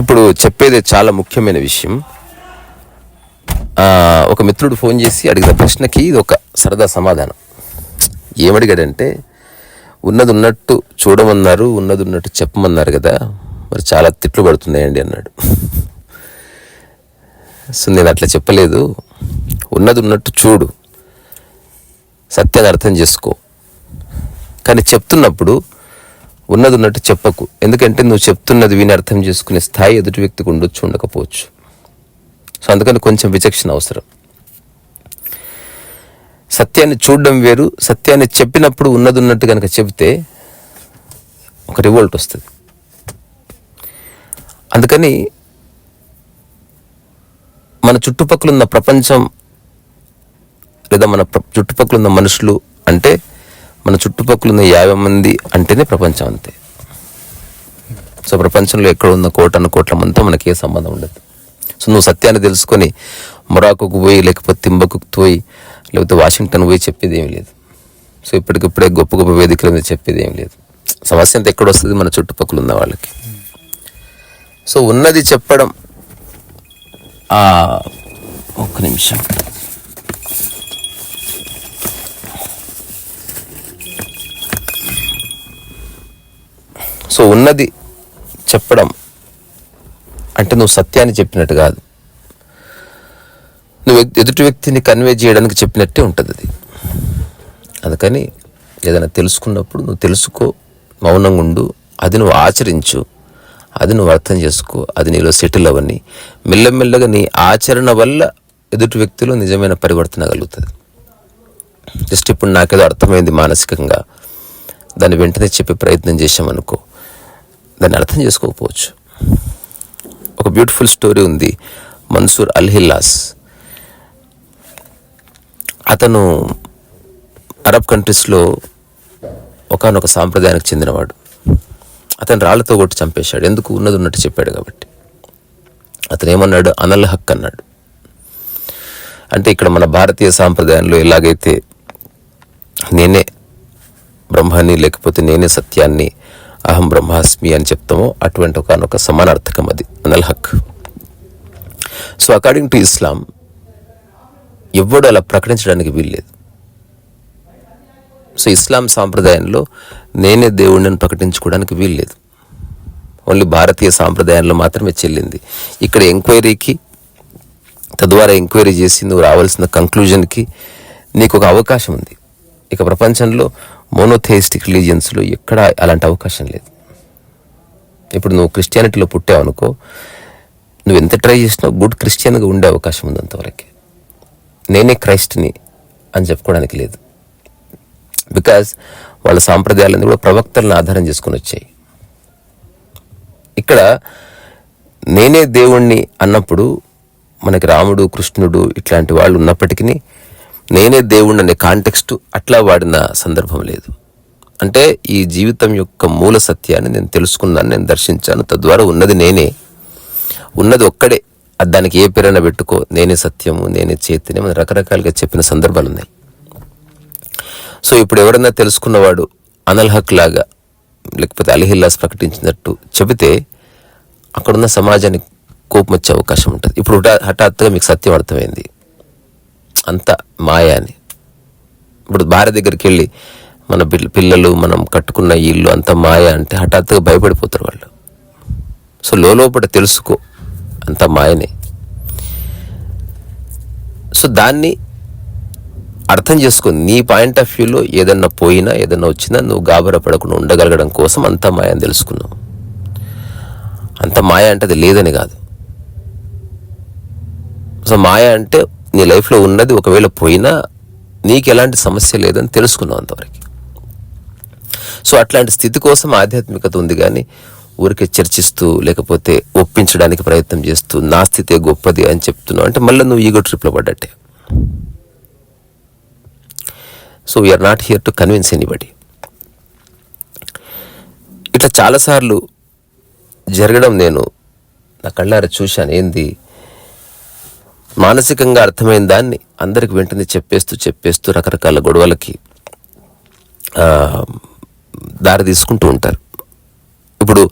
ఇప్పుడు చెప్పేది చాలా ముఖ్యమైన విషయం. ఒక మిత్రుడు ఫోన్ చేసి అడిగిన ప్రశ్నకి ఇది ఒక సరదా సమాధానం. ఏమడిగాడంటే ఉన్నది ఉన్నట్టు చూడమన్నారు ఉన్నది ఉన్నట్టు చెప్పమన్నారు కదా మరి చాలా తిట్లు పడుతున్నాయండి అన్నాడు. సో నేను అట్లా చెప్పలేదు. ఉన్నది ఉన్నట్టు చూడు సత్యాన్ని అర్థం చేసుకో. కానీ చెప్తున్నప్పుడు ఉన్నది ఉన్నట్టు చెప్పకు. ఎందుకంటే నువ్వు చెప్తున్నది విని అర్థం చేసుకునే స్థాయి ఎదుటి వ్యక్తికి ఉండొచ్చు ఉండకపోవచ్చు. సో అందుకని కొంచెం విచక్షణ అవసరం. సత్యాన్ని చూడడం వేరు సత్యాన్ని చెప్పినప్పుడు ఉన్నది ఉన్నట్టు కనుక చెబితే ఒక రివోల్ట్ వస్తుంది. అందుకని మన చుట్టుపక్కల ఉన్న ప్రపంచం లేదా మన చుట్టుపక్కల ఉన్న మనుషులు అంటే మన చుట్టుపక్కల ఉన్న యాభై మంది అంటేనే ప్రపంచం అంతే. సో ప్రపంచంలో ఎక్కడ ఉన్న కోటన్న కోట్ల మందితో మనకి ఏ సంబంధం ఉండదు. సో నువ్వు సత్యాన్ని తెలుసుకొని మొరాకుకు పోయి లేకపోతే తింబకు పోయి లేకపోతే వాషింగ్టన్ పోయి చెప్పేది ఏం లేదు. సో ఇప్పటికిప్పుడే గొప్ప గొప్ప వేదికల మీద చెప్పేది ఏం లేదు. సమస్య అంత ఎక్కడ వస్తుంది? మన చుట్టుపక్కల ఉన్న వాళ్ళకి. సో ఉన్నది చెప్పడం ఒక్క నిమిషం. సో ఉన్నది చెప్పడం అంటే నువ్వు సత్యాన్ని చెప్పినట్టు కాదు. నువ్వు ఎదుటి వ్యక్తిని కన్వే చేయడానికి చెప్పినట్టే ఉంటుంది అది. అందుకని ఏదైనా తెలుసుకున్నప్పుడు నువ్వు తెలుసుకో మౌనంగా ఉండు అది నువ్వు ఆచరించు అది నువ్వు అర్థం చేసుకో అది నీలో సెటిల్ అవని మెల్లమెల్లగా నీ ఆచరణ వల్ల ఎదుటి వ్యక్తిలో నిజమైన పరివర్తన కలుగుతుంది. జస్ట్ ఇప్పుడు నాకేదో అర్థమైంది మానసికంగా. దాన్ని వెంటనే చెప్పే ప్రయత్నం చేశామనుకో. దాన్ని అర్థం చేసుకోకపోవచ్చు. ఒక బ్యూటిఫుల్ స్టోరీ ఉంది. మన్సూర్ అల్హిల్లాస్ అతను అరబ్ కంట్రీస్లో ఒకనొక సాంప్రదాయానికి చెందినవాడు. అతను రాళ్ళతో కొట్టి చంపేశాడు. ఎందుకు? ఉన్నది ఉన్నట్టు చెప్పాడు కాబట్టి. అతను ఏమన్నాడు అనల్ హక్ అన్నాడు. అంటే ఇక్కడ మన భారతీయ సాంప్రదాయంలో ఎలాగైతే నేనే బ్రహ్మాన్ని లేకపోతే నేనే సత్యాన్ని అహం బ్రహ్మాస్మి అని చెప్తామో అటువంటి ఒకనొక సమానార్థకం అది అనల్ హక్. సో అకార్డింగ్ టు ఇస్లాం ఎవడు అలా ప్రకటించడానికి వీల్లేదు. సో ఇస్లాం సాంప్రదాయంలో నేనే దేవుడిని ప్రకటించుకోవడానికి వీల్లేదు. ఓన్లీ భారతీయ సాంప్రదాయంలో మాత్రమే చెల్లింది. ఇక్కడ ఎంక్వైరీకి తద్వారా ఎంక్వైరీ చేసి నువ్వు రావాల్సిన కంక్లూజన్కి నీకు ఒక అవకాశం ఉంది. ఇక ప్రపంచంలో మోనోథేయిస్టిక్ రిలీజియన్స్లో ఎక్కడ అలాంటి అవకాశం లేదు. ఇప్పుడు నువ్వు క్రిస్టియానిటీలో పుట్టావు అనుకో నువ్వు ఎంత ట్రై చేసినా గుడ్ క్రిస్టియన్గా ఉండే అవకాశం ఉంది అంతవరకే. నేనే క్రైస్ట్ని అని చెప్పుకోవడానికి లేదు. బికాజ్ వాళ్ళ సాంప్రదాయాలన్నీ కూడా ప్రవక్తలను ఆధారం చేసుకుని వచ్చాయి. ఇక్కడ నేనే దేవుణ్ణి అన్నప్పుడు మనకి రాముడు కృష్ణుడు ఇట్లాంటి వాళ్ళు ఉన్నప్పటికీ నేనే దేవుణ్ణి అనే కాంటెక్స్ట్ అట్లా వాడిన సందర్భం లేదు. అంటే ఈ జీవితం యొక్క మూల సత్యాన్ని నేను తెలుసుకున్నాను నేను దర్శించాను తద్వారా ఉన్నది నేనే. ఉన్నది ఒక్కడే. దానికి ఏ పేరైనా పెట్టుకో నేనే సత్యము నేనే చైతన్యం అని రకరకాలుగా చెప్పిన సందర్భాలు ఉన్నాయి. సో ఇప్పుడు ఎవరన్నా తెలుసుకున్నవాడు అనల్ హక్ లాగా లేకపోతే అలిహిల్లాస్ ప్రకటించినట్టు చెబితే అక్కడున్న సమాజానికి కోపం వచ్చే అవకాశం ఉంటుంది. ఇప్పుడు హఠాత్తుగా మీకు సత్యం అర్థమైంది. అంత మాయ అని ఇప్పుడు భార్య దగ్గరికి వెళ్ళి మన పిల్లలు మనం కట్టుకున్న ఇల్లు అంత మాయ అంటే హఠాత్తుగా భయపడిపోతారు వాళ్ళు. సో లోపల తెలుసుకో అంత మాయనే. సో దాన్ని అర్థం చేసుకుని నీ పాయింట్ ఆఫ్ వ్యూలో ఏదన్నా పోయినా ఏదన్నా వచ్చినా నువ్వు గాబరా పడకుండా ఉండగలగడం కోసం అంత మాయ అని తెలుసుకున్నావు. అంత మాయ అంటే అది లేదని కాదు. సో మాయ అంటే నీ లైఫ్లో ఉన్నది ఒకవేళ పోయినా నీకు ఎలాంటి సమస్య లేదని తెలుసుకున్నావు అంతవరకు. సో అట్లాంటి స్థితి కోసం ఆధ్యాత్మికత ఉంది కానీ ఊరికే చర్చిస్తూ లేకపోతే ఒప్పించడానికి ప్రయత్నం చేస్తూ నా స్థితే గొప్పది అని చెప్తున్నావు అంటే మళ్ళీ నువ్వు ఈగో ట్రిప్లో పడ్డట్టే. So we're not here to convince anybody ఇట్లా చాలాసార్లు జరగడం నేను నా కళ్ళారా చూశాను. ఏంది? మానసికంగా అర్థమైన దాన్ని అందరికి వెంటనే చెప్పేస్తూ చెప్పేస్తూ రకరకాల గొడవలకి దారి తీసుకుంటూ ఉంటారు. ఇప్పుడు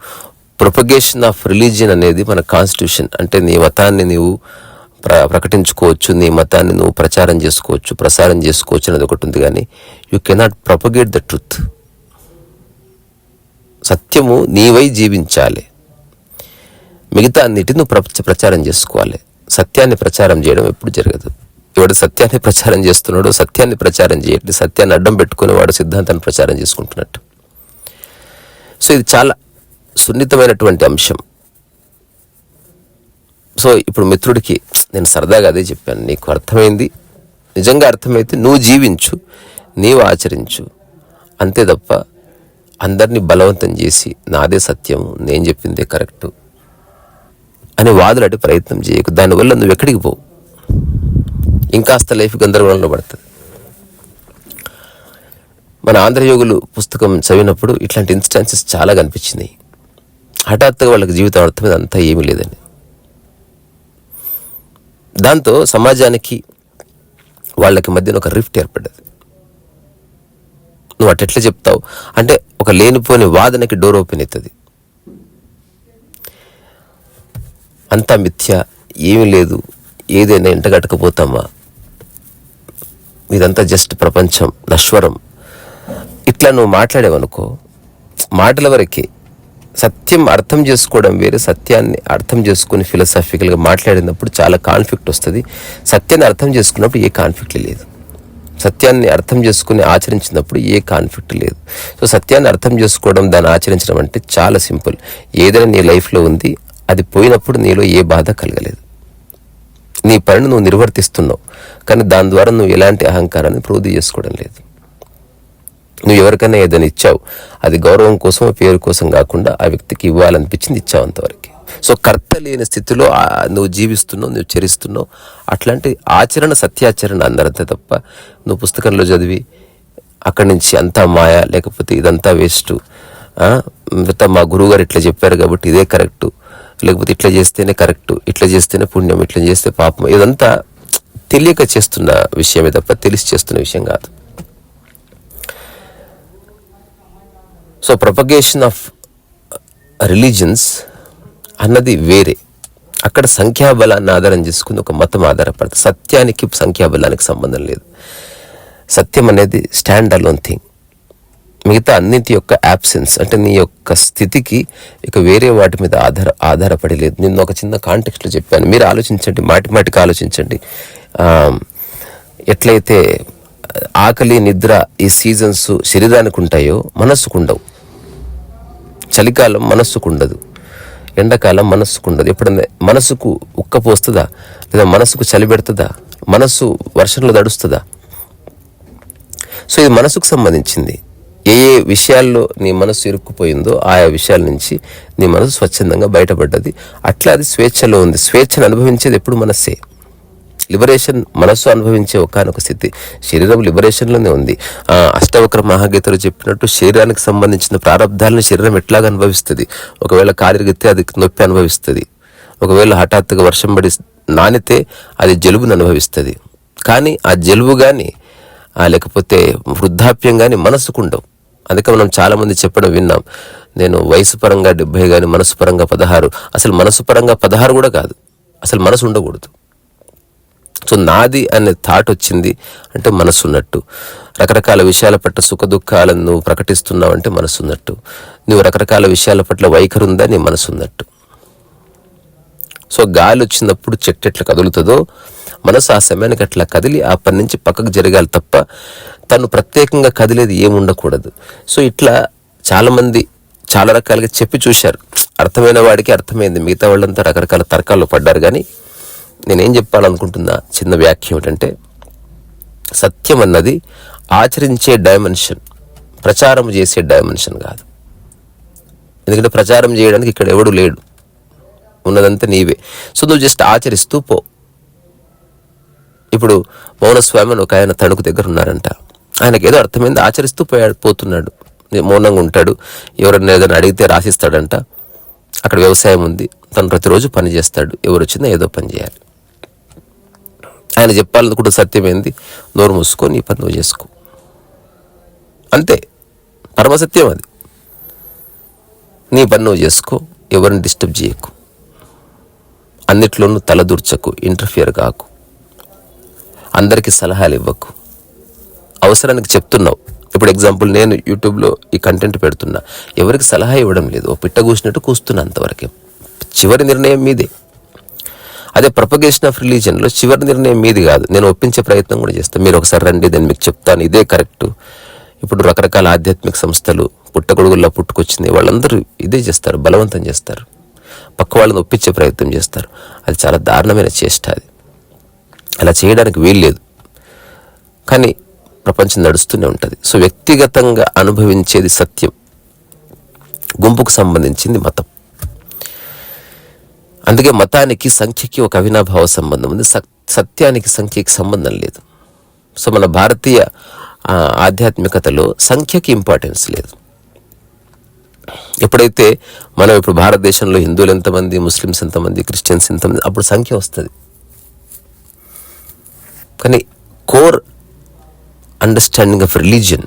ప్రొపగేషన్ ఆఫ్ రిలీజియన్ అనేది మన కాన్స్టిట్యూషన్ అంటే నీ మతాన్ని నీవు ప్ర ప్రకటించుకోవచ్చు నీ మతాన్ని నువ్వు ప్రచారం చేసుకోవచ్చు ప్రసారం చేసుకోవచ్చు అనేది ఒకటి ఉంది కానీ you cannot propagate the truth సత్యము నీవై జీవించాలి. మిగతా అన్నిటిని నువ్వు ప్ర- ప్రచారం చేసుకోవాలి. సత్యాన్ని ప్రచారం చేయడం ఎప్పుడు జరగదు. ఎవడు సత్యాన్ని ప్రచారం చేస్తున్నాడో సత్యాన్ని ప్రచారం చేయట్లేదు సత్యాన్ని అడ్డం పెట్టుకుని వాడు సిద్ధాంతాన్ని ప్రచారం చేసుకుంటున్నట్టు. సో ఇది చాలా సున్నితమైనటువంటి అంశం. సో ఇప్పుడు మిత్రుడికి నేను సరదాగా అదే చెప్పాను. నీకు అర్థమైంది? నిజంగా అర్థమైతే నువ్వు జీవించు నీవు ఆచరించు. అంతే తప్ప అందరినీ బలవంతం చేసి నాదే సత్యము. నేను చెప్పిందే కరెక్టు. అని వాదులాడే ప్రయత్నం చేయకు. దానివల్ల నువ్వు ఎక్కడికి పోవు. ఇంకాస్త లైఫ్ గందరగోళంలో పడుతుంది. మన ఆంధ్రయోగులు పుస్తకం చదివినప్పుడు ఇట్లాంటి ఇన్స్టాన్సెస్ చాలా కనిపించినాయి. హఠాత్తుగా వాళ్ళకి జీవితం అర్థమైంది అంతా ఏమీ లేదని. దాంతో సమాజానికి వాళ్ళకి మధ్యన ఒక రిఫ్ట్ ఏర్పడ్డది. నువ్వు అటెట్లా చెప్తావు? అంటే ఒక లేనిపోని వాదనకి డోర్ ఓపెన్ అవుతుంది. అంతా మిథ్య ఏమీ లేదు. ఏదైనా ఎంటగట్టకపోతామా ఇదంతా జస్ట్ ప్రపంచం నశ్వరం. ఇట్లా నువ్వు మాట్లాడేవనుకో మాటల వరకే. సత్యం అర్థం చేసుకోవడం వేరే సత్యాన్ని అర్థం చేసుకుని ఫిలసాఫికల్గా మాట్లాడినప్పుడు చాలా కాన్ఫ్లిక్ట్ వస్తుంది. సత్యాన్ని అర్థం చేసుకున్నప్పుడు ఏ కాన్ఫ్లిక్ట్ లేదు. సత్యాన్ని అర్థం చేసుకుని ఆచరించినప్పుడు ఏ కాన్ఫ్లిక్ట్ లేదు. సో సత్యాన్ని అర్థం చేసుకోవడం దాన్ని ఆచరించడం అంటే చాలా సింపుల్ ఏదైనా నీ లైఫ్లో ఉంది అది పోయినప్పుడు నీలో ఏ బాధ కలగలేదు. నీ పనిని నువ్వు నిర్వర్తిస్తున్నావు కానీ దాని ద్వారా నువ్వు ఎలాంటి అహంకారాన్ని ప్రోధి చేసుకోవడం లేదు. నువ్వు ఎవరికైనా ఏదైనా ఇచ్చావు అది గౌరవం కోసం పేరు కోసం కాకుండా ఆ వ్యక్తికి ఇవ్వాలనిపించింది ఇచ్చావు అంతవరకు. సో కర్త లేని స్థితిలో నువ్వు జీవిస్తున్నావు నువ్వు చరిస్తున్నావు అట్లాంటి ఆచరణ సత్యాచరణ అందరంతే తప్ప నువ్వు పుస్తకంలో చదివి అక్కడి నుంచి అంతా మాయ లేకపోతే ఇదంతా వేస్ట్ మిగతా మా గురువుగారు ఇట్లా చెప్పారు కాబట్టి ఇదే కరెక్టు లేకపోతే ఇట్లా చేస్తేనే కరెక్ట్ ఇట్లా చేస్తేనే పుణ్యం ఇట్లా చేస్తే పాపం. ఇదంతా తెలియక చేస్తున్న విషయమే తప్ప తెలిసి చేస్తున్న విషయం కాదు. సో ప్రొపగేషన్ ఆఫ్ రిలీజన్స్ అన్నది వేరే. అక్కడ సంఖ్యాబలాన్ని ఆధారం చేసుకుని ఒక మతం ఆధారపడుతుంది సత్యానికి సంఖ్యాబలానికి సంబంధం లేదు. సత్యం అనేది స్టాండ్ అలోన్ థింగ్ మిగతా అన్నింటి యొక్క యాబ్సెన్స్ అంటే నీ యొక్క స్థితికి ఇక వేరే వాటి మీద ఆధార ఆధారపడి లేదు. నేను ఒక చిన్న కాంటెక్స్ట్లో చెప్పాను. మీరు ఆలోచించండి మాటి మాటికి ఆలోచించండి. ఎట్లయితే ఆకలి నిద్ర ఈ సీజన్స్ శరీరానికి ఉంటాయో మనస్సుకు ఉండవు. చలికాలం మనస్సుకు ఉండదు. ఎండాకాలం మనస్సుకు ఉండదు. ఎప్పుడన్నా మనసుకు ఉక్క పోస్తుందా? లేదా మనసుకు చలి పెడుతుందా? మనస్సు వర్షంలో తడుస్తుందా? సో ఇది మనసుకు సంబంధించింది. ఏ ఏ విషయాల్లో నీ మనసు ఇరుక్కుపోయిందో ఆయా విషయాల నుంచి నీ మనసు స్వచ్ఛందంగా బయటపడ్డది. అట్లా అది స్వేచ్ఛలో ఉంది. స్వేచ్ఛను అనుభవించేది ఎప్పుడు మనస్సే. లిబరేషన్ మనస్సు అనుభవించే ఒకనొక స్థితి. శరీరం లిబరేషన్లోనే ఉంది. ఆ, అష్టవక్ర మహాగీతలు చెప్పినట్టు శరీరానికి సంబంధించిన ప్రారంధాలను శరీరం ఎట్లాగా అనుభవిస్తుంది? ఒకవేళ కాలిరిగితే అది నొప్పి అనుభవిస్తుంది. ఒకవేళ హఠాత్తుగా వర్షం పడి నానితే అది జలుబును అనుభవిస్తుంది. కానీ ఆ జలుబు కానీ లేకపోతే వృద్ధాప్యం కానీ మనసుకుండవు అందుకే మనం చాలా మంది చెప్పడం విన్నాం. నేను వయసు పరంగా డెబ్బై కానీ మనసు పరంగా పదహారు. అసలు మనసు పరంగా పదహారు కూడా కాదు. అసలు మనసు ఉండకూడదు. సో నాది అనే థాట్ వచ్చింది అంటే మనసు ఉన్నట్టు రకరకాల విషయాల పట్ల సుఖ దుఃఖాలను నువ్వు ప్రకటిస్తున్నావు అంటే మనసు ఉన్నట్టు నువ్వు రకరకాల విషయాల పట్ల వైఖరి ఉందా నీ మనసు ఉన్నట్టు సో గాలి వచ్చినప్పుడు చెట్టు ఎట్లా కదులుతుందో మనసు ఆ సమయానికి అట్లా కదిలి ఆ పని నుంచి పక్కకు జరగాలి తప్ప తను ప్రత్యేకంగా కదిలేది ఏముండకూడదు సో ఇట్లా చాలామంది చాలా రకాలుగా చెప్పి చూశారు. అర్థమైన వాడికి అర్థమైంది. మిగతా వాళ్ళంతా రకరకాల తర్కాల్లో పడ్డారు. కానీ నేనేం చెప్పాలనుకుంటున్నా చిన్న వ్యాఖ్య ఏమిటంటే సత్యం అన్నది ఆచరించే డైమెన్షన్ ప్రచారం చేసే డైమెన్షన్ కాదు. ఎందుకంటే ప్రచారం చేయడానికి ఇక్కడ ఎవడు లేడు. ఉన్నదంతా నీవే. సో నువ్వు జస్ట్ ఆచరిస్తూ పో. ఇప్పుడు మౌనస్వామి అని ఒక ఆయన తణుకు దగ్గర ఉన్నారంట ఆయనకు ఏదో అర్థమైంది ఆచరిస్తూ పోయాడు పోతున్నాడు. మౌనంగా ఉంటాడు. ఎవరైనా ఏదైనా అడిగితే రాసిస్తాడంట. అక్కడ వ్యవసాయం ఉంది. తను ప్రతిరోజు పని చేస్తాడు. ఎవరు వచ్చినా ఏదో పని చేయాలి. ఆయన చెప్పాలనుకుంటే సత్యం ఏంది? నోరు మూసుకొని ఈ పని నువ్వు చేసుకో. అంతే. పరమసత్యం అది. నీ పని నువ్వు చేసుకో. ఎవరిని డిస్టర్బ్ చేయకు. అన్నిట్లోనూ తలదూర్చకు ఇంటర్ఫియర్ కాకు. అందరికీ సలహాలు ఇవ్వకు. అవసరానికి చెప్తున్నావు. ఇప్పుడు ఎగ్జాంపుల్ నేను యూట్యూబ్లో ఈ కంటెంట్ పెడుతున్నా. ఎవరికి సలహా ఇవ్వడం లేదు. ఓ పిట్ట కూసినట్టు కూస్తున్నా అంతవరకే. చివరి నిర్ణయం మీదే. అదే ప్రొపగేషన్ ఆఫ్ రిలీజన్లో చివరి నిర్ణయం మీది కాదు. నేను ఒప్పించే ప్రయత్నం కూడా చేస్తాను మీరు ఒకసారి రండి నేను మీకు చెప్తాను. ఇదే కరెక్ట్. ఇప్పుడు రకరకాల ఆధ్యాత్మిక సంస్థలు పుట్టగొడుగుల్లో పుట్టుకొచ్చింది. వాళ్ళందరూ ఇదే చేస్తారు బలవంతం చేస్తారు. పక్క వాళ్ళని ఒప్పించే ప్రయత్నం చేస్తారు. అది చాలా దారుణమైన చేష్ట అది. అలా చేయడానికి వీల్లేదు. కానీ ప్రపంచం నడుస్తూనే ఉంటుంది. సో వ్యక్తిగతంగా అనుభవించేది సత్యం. గుంపుకు సంబంధించింది మతం. అందుకే మతానికి సంఖ్యకి ఒక అవినాభావ సంబంధం ఉంది. సత్యానికి సంఖ్యకి సంబంధం లేదు. సో మన భారతీయ ఆధ్యాత్మికతలో సంఖ్యకి ఇంపార్టెన్స్ లేదు. ఎప్పుడైతే మనం ఇప్పుడు భారతదేశంలో హిందువులు ఎంతమంది ముస్లిమ్స్ ఎంతమంది క్రిస్టియన్స్ ఎంతమంది అప్పుడు సంఖ్య వస్తుంది. కానీ కోర్ అండర్స్టాండింగ్ ఆఫ్ రిలీజియన్.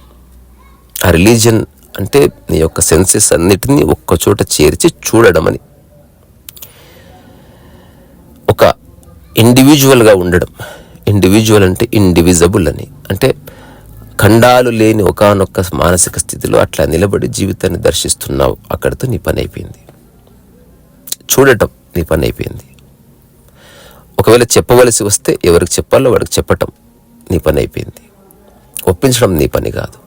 ఆ రిలీజియన్ అంటే నీ యొక్క సెన్సెస్ అన్నిటినీ ఒక్కచోట చేర్చి చూడడం అని ఒక ఇండివిజువల్గా ఉండడం. ఇండివిజువల్ అంటే ఇండివిజబుల్ అని. అంటే ఖండాలు లేని ఒకానొక్క మానసిక స్థితిలో అట్లా నిలబడి జీవితాన్ని దర్శిస్తున్నావు. అక్కడితో నీ పని అయిపోయింది. చూడటం నీ పని అయిపోయింది. ఒకవేళ చెప్పవలసి వస్తే ఎవరికి చెప్పాలో వాడికి చెప్పటం నీ పని అయిపోయింది. ఒప్పించడం నీ పని కాదు.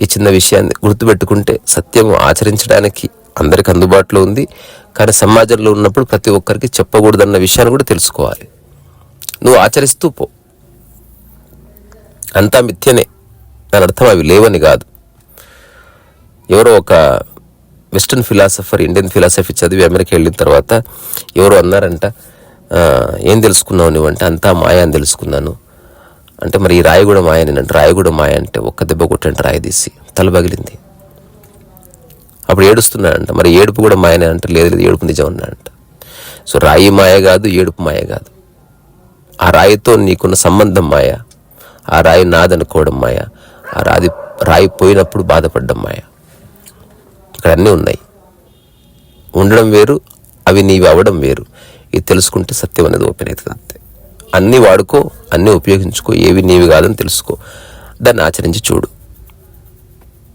ఈ చిన్న విషయాన్ని గుర్తుపెట్టుకుంటే సత్యం ఆచరించడానికి అందరికి అందుబాటులో ఉంది. కానీ సమాజంలో ఉన్నప్పుడు ప్రతి ఒక్కరికి చెప్పకూడదన్న విషయాన్ని కూడా తెలుసుకోవాలి. నువ్వు ఆచరిస్తూ పో. అంతా మిథ్యనే. దాని అర్థం అవి లేవని కాదు. ఎవరో ఒక వెస్ట్రన్ ఫిలాసఫర్ ఇండియన్ ఫిలాసఫీ చదివి అమెరికా వెళ్ళిన తర్వాత ఎవరో అన్నారంట ఏం తెలుసుకున్నావు నువ్వంటే అంతా మాయ అని తెలుసుకున్నాను. అంటే మరి ఈ రాయి కూడా మాయ నేనంటే రాయి కూడా మాయ అంటే ఒక్క దెబ్బ కొట్టంటే రాయి తీసి. తల పగిలింది. అప్పుడు ఏడుస్తున్నాడంట. మరి ఏడుపు కూడా మాయనే అంటే. లేదు లేదు ఏడుపు నిజం అన్నాడంట. సో రాయి మాయ కాదు ఏడుపు మాయ కాదు. ఆ రాయితో నీకున్న సంబంధం మాయ. ఆ రాయి నాదనుకోవడం మాయ. ఆ రాది రాయి పోయినప్పుడు బాధపడడం మాయ. ఇక్కడ అన్నీ ఉన్నాయి. ఉండడం వేరు అవి నీవి అవ్వడం వేరు. ఇది తెలుసుకుంటే సత్యం అనేది ఓపెన్ అవుతుంది అంతే. అన్నీ వాడుకో అన్నీ ఉపయోగించుకో ఏవి నీవి కాదని తెలుసుకో. దాన్ని ఆచరించి చూడు.